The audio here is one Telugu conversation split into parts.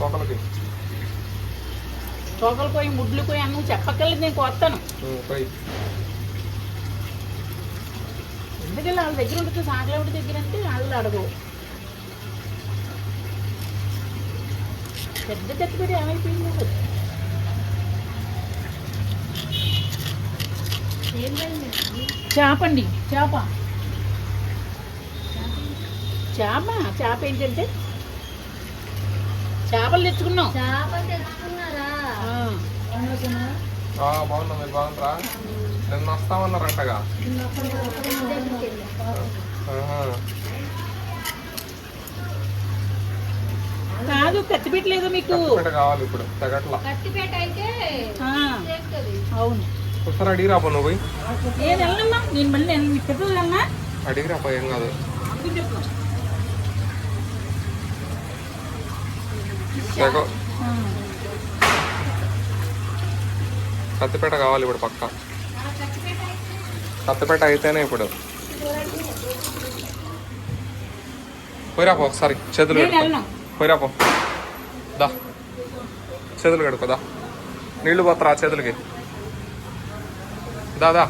తోకలకి. తోకలు పోయి ముడ్లు పోయి అన్నం చెప్పక్కర్లేదు నేను పోయి. ఎందుకంటే వాళ్ళ దగ్గర ఉంటుంది సాగలేవుడి దగ్గర అంటే వాళ్ళు అడగవు. పెద్ద తెచ్చిపెట్టి ఏమైపోయింది అది? చేప అండి చేప. చేప? చేప ఏంటంటే చేపలు తెచ్చుకున్నాం చేప తెచ్చుకున్నారా? బాగున్నా మీరు బాగుంటారా నిన్న వస్తామన్నారంటగా. కాదు కత్తిపెట్టలేదు మీకు. కత్తిపీట కావాలి ఇప్పుడు తగట్ల. కత్తిపేట అయితే ఆ, చేస్తుంది. అవును. ఒకసారి అడిగి రాపో నువ్వు నేను వెళ్ళమ్మా? నేను మళ్ళీ నేను వెళ్ళమ్మా అడిగి రాపో ఏం కాదు. తెగ కత్తిపేట కావాలి ఇప్పుడు పక్క. కత్తిపేట అయితేనే ఇప్పుడు. పోయిరాపో ఒకసారి చేతులు కడుకో పోయిరాపో దా. చేతులు కడుకో దా. నీళ్ళు పోతారా చేతులకి? దాదా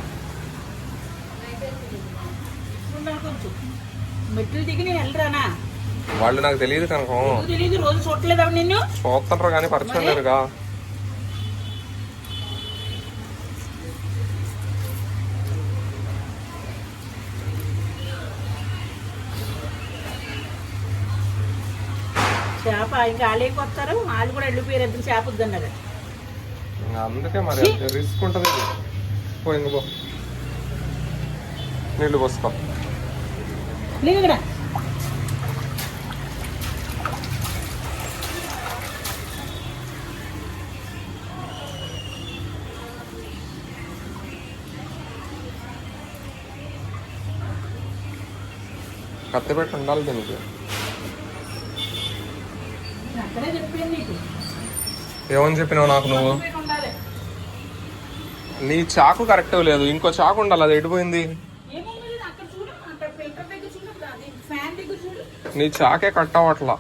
మెట్లు దిగి నేను వెళ్ళరానా? వాళ్ళు నాకు తెలియదు కనుక. చూస్తుంటారు కానీ పరిచయం లేరుగా. చేప ఇంకా వాళ్ళేం కూడా వెళ్ళిపోయారు ఇద్దరు చేప వద్దన్నారు. అందుకే మరి రిస్క్ ఉంటుంది. పో ఇంక పో. పోసుకో. లేదు ఇక్కడ కత్తి పెట్టి ఉండాలి దీనికి ఏమని చెప్పినావు నాకు నువ్వు? నీ చాకు కరెక్ట్ లేదు ఇంకో చాకు ఉండాలి అది ఎడిపోయింది? నీ చాకే కట్ అవ్వట్లా.